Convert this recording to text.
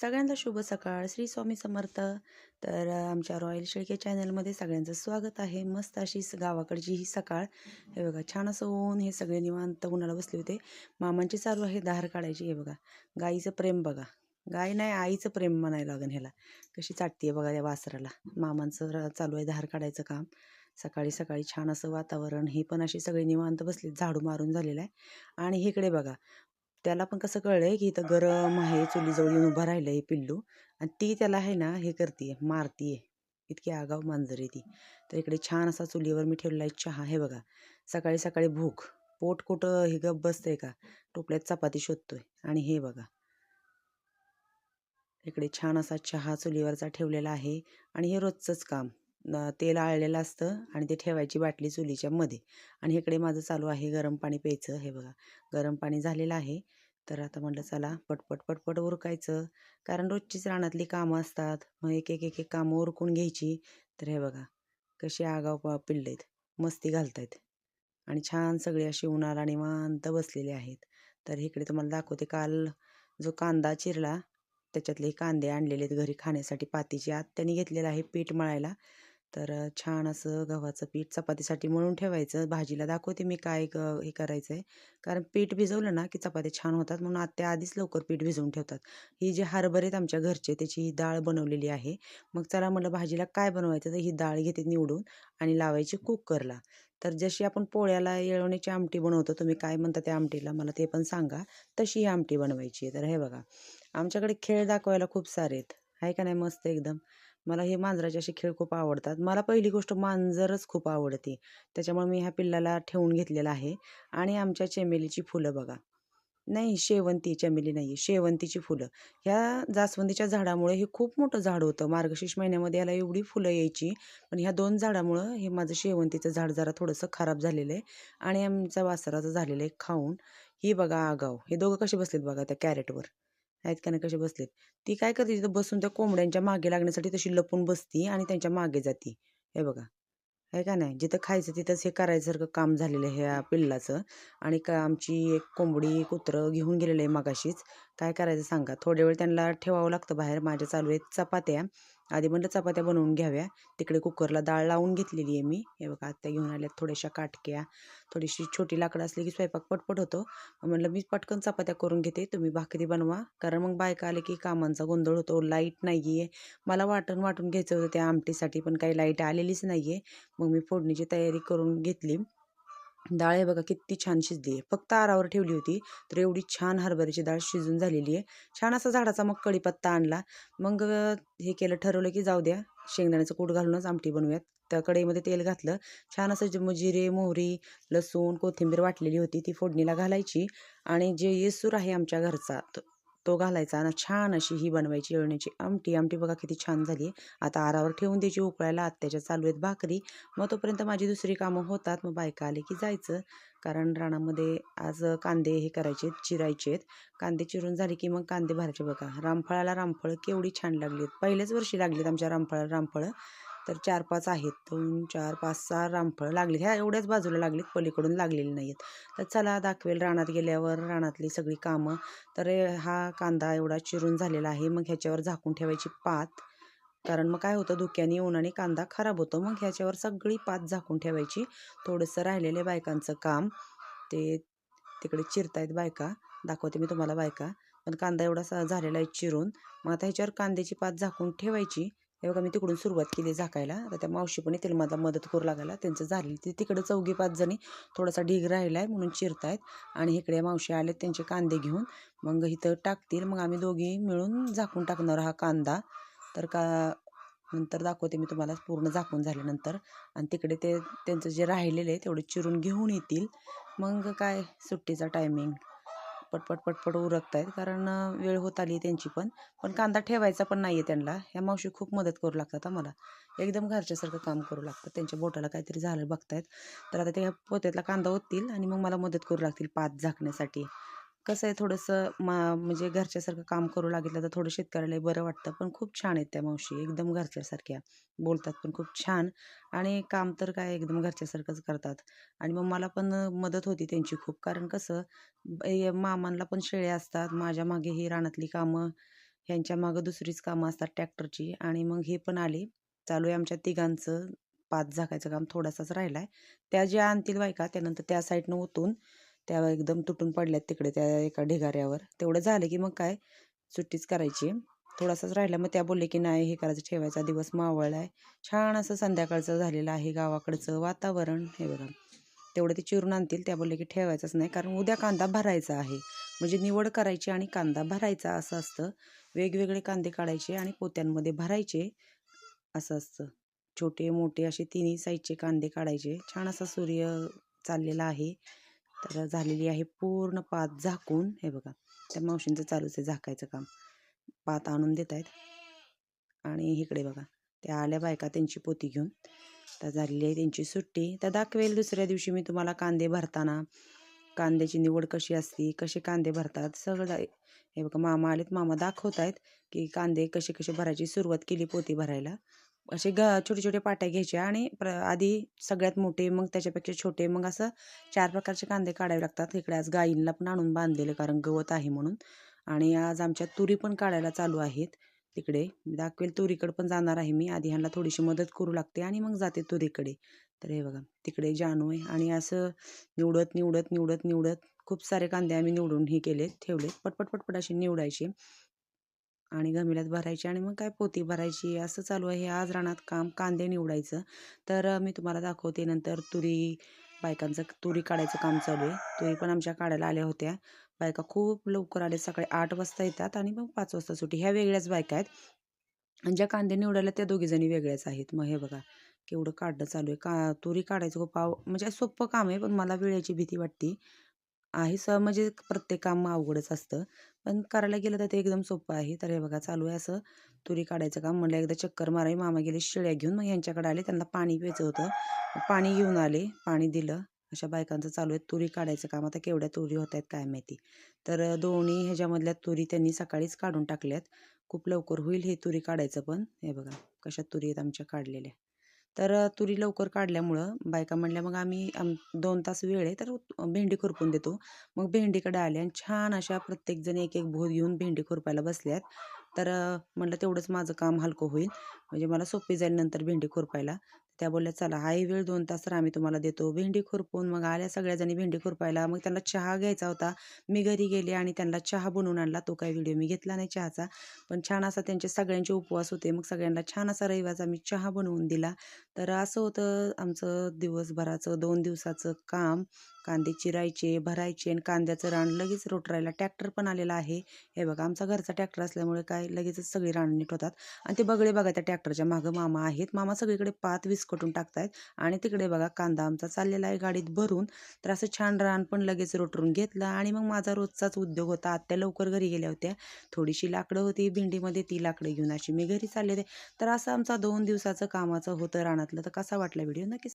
सगळ्यांना शुभ सकाळ. श्री स्वामी समर्थ. तर आमच्या रॉयल शेळके चॅनलमध्ये सगळ्यांचं स्वागत आहे. मस्त अशी गावाकडची ही सकाळ. हे बघा छान असं ऊन हे सगळे निवांत उन्हाला बसले होते. मामांची चालू आहे धार काढायची हे बघा. गाईचं प्रेम बघा. गाय नाही आईचं प्रेम म्हणायला लागेल ह्याला. कशी चाटते बघा या वासराला. मामांचं चालू आहे धार काढायचं काम. सकाळी सकाळी छान असं वातावरण हे पण अशी सगळी निवांत बसले झाडू मारून झालेलं आहे. आणि इकडे बघा त्याला पण कसं कळलं आहे की इथं गरम आहे चुलीजवळ येऊन उभं राहिलं हे पिल्लू आणि ती त्याला आहे ना हे करते मारतीये. इतकी आगाव मांजर आहे ती. तर इकडे छान असा चुलीवर मी ठेवलेला आहे चहा हे बघा. सकाळी सकाळी भूक. पोट कुठं हे गप बसतंय का? टोपल्यात चपाती शोधतोय. आणि हे बघा. इकडे छान असा चहा चुलीवरचा ठेवलेला आहे. आणि हे रोजचंच काम. तेल आळलेलं असतं आणि ते ठेवायची बाटली चुलीच्या मध्ये. आणि इकडे माझं चालू आहे गरम पाणी प्यायचं हे बघा. गरम पाणी झालेलं आहे. तर आता म्हटलं चला पटपट पटपट उरकायचं. कारण रोजचीच रानातली कामं असतात. मग एक एक एक एक कामं उरकून घ्यायची. तर हे बघा कशी आगाव प- आहेत मस्ती घालतायत. आणि छान सगळी अशी उन्हाला निवांत बसलेली आहेत. तर इकडे तुम्हाला दाखवते काल जो कांदा चिरला त्याच्यातले कांदे आणलेले आहेत घरी खाण्यासाठी. पातीची आत त्यांनी घेतलेला आहे पीठ मळायला. तर छान असं गव्हाचं पीठ चपातीसाठी मळून ठेवायचं. भाजीला दाखवते मी काय क- हे करायचं आहे कारण पीठ भिजवलं ना की चपाती छान होतात म्हणून आत्या आधीच लवकर पीठ भिजवून ठेवतात. ही जे हरभरे आहेत आमच्या घरचे त्याची ही डाळ बनवलेली आहे. मग चला म्हटलं भाजीला काय बनवायचं तर ही डाळ घेते निवडून आणि लावायची कुकरला. तर जशी आपण पोळ्याला येळवण्याची आमटी बनवतो तुम्ही काय म्हणता त्या आमटीला मला ते पण सांगा. तशी ही आमटी बनवायची आहे. तर हे बघा आमच्याकडे खेळ दाखवायला खूप सारे आहेत. आहे का नाही? मस्त एकदम. मला हे मांजराचे असे खेळ खूप आवडतात. मला पहिली गोष्ट मांजरच खूप आवडते. त्याच्यामुळे मी ह्या पिल्लाला ठेवून घेतलेला आहे. आणि आमच्या चमेलीची फुलं बघा. नाही शेवंती चमेली नाही शेवंतीची फुलं. ह्या जास्वंदीच्या झाडामुळे हे खूप मोठं झाड होतं. मार्गशीर्ष महिन्यामध्ये याला एवढी फुलं यायची. पण ह्या दोन झाडामुळं हे माझं शेवंतीचं झाड जरा थोडंसं खराब झालेलं आहे. आणि आमच्या वासराचं झालेलं आहे खाऊन. ही बघा आगाव. हे दोघं कसे बसलेत बघा त्या कॅरेटवर. आहेत का नाही कसे बसलेत. ती काय करते तिथं बसून त्या कोंबड्यांच्या मागे लागण्यासाठी तशी लपून बसती आणि त्यांच्या मागे जाती. हे बघा. आहे का नाही? जिथं खायचं तिथंच हे करायसारखं काम झालेलं आहे ह्या पिल्लाचं. आणि का आमची एक कोंबडी कुत्रं घेऊन गेलेलं आहे मगाशीच. काय करायचं सांगा? थोड्या वेळ त्यांना ठेवावं लागतं बाहेर. माझ्या चालू आहेत चपात्या. आधी म्हणलं चपात्या बनवून घ्याव्या. तिकडे कुकरला डाळ लावून घेतलेली आहे मी. हे बघा आत्या घेऊन आल्यात थोड्याशा काटक्या. थोडीशी छोटी लाकडं असली की स्वयंपाक पटपट होतो. म्हणलं मी पटकन चपात्या करून घेते. तुम्ही भाकरी बनवा. कारण मग बायका आले की कामांचा गोंधळ होतो. लाइट नाही आहे मला वाटण वाटून घ्यायचं होतं त्या आमटीसाठी पण काही लाइट आलेलीच नाही आहे मग मी फोडणीची तयारी करून घेतली. डाळ आहे बघा किती छान शिजली आहे. फक्त आरावर ठेवली होती तर एवढी छान हरभऱ्याची डाळ शिजून झालेली आहे. छान असा झाडाचा मग कढीपत्ता आणला. मग हे केलं ठरवलं की जाऊ द्या शेंगदाण्याचं कूट घालूनच आमटी बनवूयात. त्या कढईमध्ये तेल घातलं. छान असं जिरे मोहरी लसूण कोथिंबीर वाटलेली होती ती फोडणीला घालायची. आणि जे येसूर आहे आमच्या घरचा तो- घालायचा आणि छान अशी ही बनवायची येळण्याची आमटी. आमटी बघा किती छान झाली आहे. आता आरावर ठेवून द्यायची उकळायला. आत्याच्या चालू आहेत भाकरी. मग तोपर्यंत माझी दुसरी कामं होतात. मग बायका आले की जायचं. कारण रानामध्ये आज कांदे हे करायचे चिरायचे आहेत. कांदे चिरून झाले की मग कांदे भरायचे बघा. रामफळाला रामफळ केवढी छान लागली आहेत. पहिल्याच वर्षी लागलीत आमच्या रामफळाला रामफळं. तर चार पाच आहेत. दोन चार पाच सहा रामफळं लागले ह्या एवढ्याच बाजूला लागलीत पलीकडून लागलेली नाही आहेत तर चला दाखवेल रानात गेल्यावर रानातली सगळी कामं. तर हा कांदा एवढा चिरून झालेला आहे. मग ह्याच्यावर झाकून ठेवायची पात. कारण मग काय होतं धुक्याने उन्हाने कांदा खराब होतो. मग ह्याच्यावर सगळी पात झाकून ठेवायची. थोडंसं राहिलेलं बायकांचं काम. ते तिकडे चिरतायत बायका. दाखवते मी तुम्हाला बायका. पण कांदा एवढा सा- झालेला आहे चिरून. मग आता ह्याच्यावर कांद्याची पात झाकून ठेवायची. हे बघा मी तिकडून सुरुवात केली झाकायला. आता त्या मावशी पण येतील मला मदत करू लागायला. त्यांचं झालेलं ते तिकडे चौघी पाच जणी थोडासा ढीग राहिला आहे म्हणून चिरतायत. आणि इकडे मावशी आले त्यांचे कांदे घेऊन. मग इथं टाकतील. मग आम्ही दोघी मिळून झाकून टाकणार हा कांदा. तर का नंतर दाखवते मी तुम्हाला पूर्ण झाकून झाल्यानंतर. आणि तिकडे ते त्यांचं जे राहिलेलं आहे तेवढे चिरून घेऊन येतील. मग काय सुट्टीचा टायमिंग पटपट पटपट उरकत आहेत कारण वेळ होत आली त्यांची पण. पण कांदा ठेवायचा पण नाही आहे त्यांना. ह्या मावशी खूप मदत करू लागतात आम्हाला एकदम घरच्यासारखं काम करू लागतात. त्यांच्या बोटाला काहीतरी झालं बघतायत. तर आता त्या पोत्यातला कांदा ओततील आणि मग मला मदत करू लागतील पात झाकण्यासाठी. कसं आहे थोडंसं मा म्हणजे घरच्यासारखं काम करू लागितलं तर थोडं शेतकऱ्यालाही बरं वाटतं. पण खूप छान आहेत त्या मावशी एकदम घरच्यासारख्या. बोलतात पण खूप छान. आणि काम तर काय एकदम घरच्यासारखंच करतात. आणि मग मला पण मदत होती त्यांची खूप. कारण कसं मामांना पण शेळ्या असतात. माझ्या मागे ही रानातली कामं ह्यांच्या मागं दुसरीच कामं असतात ट्रॅक्टरची. आणि मग हे पण आले. चालू आहे आमच्या तिघांचं. पाच झाकायचं काम थोडासाच राहिला आहे त्या ज्या आणतील बायका त्यानंतर त्या साईडनं ओतून त्या एकदम तुटून पडल्यात तिकडे त्या एका ढिगाऱ्यावर. तेवढं झालं की मग काय सुट्टीच करायची. थोडासाच राहिला मग त्या बोलले की नाही हे करायचं ठेवायचा दिवस मावळला आहे. छान असं संध्याकाळचं झालेलं आहे गावाकडचं वातावरण हे बघा. तेवढं ते चिरून आणतील. त्या बोलले की ठेवायचंच नाही कारण उद्या कांदा भरायचा आहे. म्हणजे निवड करायची आणि कांदा भरायचा असं असतं. वेगवेगळे कांदे काढायचे आणि पोत्यांमध्ये भरायचे असं असतं. छोटे मोठे असे तिन्ही साईजचे कांदे काढायचे. छान असा सूर्य चाललेला आहे. तर झालेली आहे पूर्ण पात झाकून. हे बघा त्या मावशींचं चालूच आहे झाकायचं काम. पात आणून देत आहेत. आणि इकडे बघा त्या आल्या बायका त्यांची पोती घेऊन. तर झालेली आहे त्यांची सुट्टी. तर दाखवेल दुसऱ्या दिवशी मी तुम्हाला कांदे भरताना. कांद्याची निवड कशी असती कसे कांदे भरतात सगळं हे बघा मामा आलेत मामा दाखवत आहेत की कांदे कसे कसे भरायची सुरुवात केली पोती भरायला. असे ग छोटे छोटे पाट्या घ्यायच्या आणि प्र आधी सगळ्यात मोठे मग त्याच्यापेक्षा छोटे मग असं चार प्रकारचे कांदे काढावे लागतात. इकडे आज गाईंना पण आणून बांधलेले कारण गवत आहे म्हणून. आणि आज आमच्या तुरी पण काढायला चालू आहेत. तिकडे दाखवेल तुरीकडे पण जाणार आहे मी. आधी ह्यांना थोडीशी मदत करू लागते आणि मग जाते तुरीकडे. तर हे बघा तिकडे जानू आहे आणि असं निवडत निवडत निवडत निवडत खूप सारे कांदे आम्ही निवडून हे केले ठेवले पटपट पटपट असे निवडायचे. आणि गमिल्यात भरायची आणि मग काय पोती भरायची असं चालू आहे. आज रानात काम कांदे निवडायचं. तर मी तुम्हाला दाखवते नंतर तुरी बायकांचं तुरी काढायचं काम चालू आहे. तुरी पण आमच्या काढायला आल्या होत्या. बायका खूप लवकर आले सकाळी आठ वाजता येतात आणि मग पाच वाजता सुट्टी. ह्या वेगळ्याच बायका आहेत. आणि ज्या कांदे निवडायला त्या दोघीजणी वेगळ्याच आहेत. मग हे बघा केवढं काढणं चालू आहे. का तुरी काढायचं खूप पाव म्हणजे सोपं काम आहे पण मला वेळेची भीती वाटते. आहे स म्हणजे प्रत्येक काम अवघडच असतं. पण करायला गेलं तर ते एकदम सोपं आहे. तर हे बघा चालू आहे असं. तुरी काढायचं काम म्हणलं एकदा चक्कर मारावी. मामा गेले शिळ्या घेऊन मग यांच्याकडे आले. त्यांना पाणी प्यायचं होतं. पाणी घेऊन आले. पाणी दिलं. अशा बायकांचं चालू आहे. तुरी काढायचं काम. आता केवढ्या तुरी होत आहेत काय माहिती. तर दोन्ही ह्याच्यामधल्या तुरी त्यांनी सकाळीच काढून टाकल्यात. खूप लवकर होईल हे तुरी काढायचं पण. हे बघा कशा तुरी आहेत आमच्या काढलेल्या. तर तुरी लवकर काढल्यामुळं बायका म्हणल्या मग आम्ही आम दोन तास वेळ आहे तर भेंडी खुरपून देतो. मग भेंडीकडे आले आणि छान अशा प्रत्येकजण एक एक भोर घेऊन भेंडी खुरपायला बसल्यात. तर म्हटलं म्हणलं तेवढंच माझं काम हलकं होईल. म्हणजे मला सोपी जाईल नंतर भेंडी खुरपायला. त्या बोलल्या चला हाही वेळ दोन तास तर आम्ही तुम्हाला देतो. भेंडी खुरपून मग आल्या सगळ्याजणी भेंडी खुरपायला. मग त्यांना चहा घ्यायचा होता. मी घरी गेले आणि त्यांना चहा बनवून आणला. तो काही व्हिडिओ मी घेतला नाही चहाचा. पण छान असा त्यांचे सगळ्यांचे उपवास होते. मग सगळ्यांना छान असा रविवारचा मी चहा बनवून दिला. तर असं होतं आमचं दिवसभराचं दोन दिवसाचं काम. कांदे चिरायचे भरायचे आणि कांद्याचं रान. लगेच रोटरायला ट्रॅक्टर पण आलेला आहे. हे बघा आमचा घरचा ट्रॅक्टर असल्यामुळे काय लगेचच सगळी रान नीट होतात. आणि ते बगळे बघा त्या ट्रॅक्टरच्या मागं मामा आहेत. मामा सगळीकडे पात विस्कटून टाकतायत. आणि तिकडे बघा कांदा आमचा चाललेला आहे गाडीत भरून. तर असं छान रान पण लगेच रोटरून घेतलं आणि मग माझा रोजचाच उद्योग होता. आत्या लवकर घरी गेल्या होत्या. थोडीशी लाकडं होती भेंडीमध्ये ती लाकडं घेऊन अशी मी घरी चालले होते. तर असं आमचा दोन दिवसाचं कामाचं होतं रानातलं. तर कसा वाटला व्हिडिओ? नक्कीच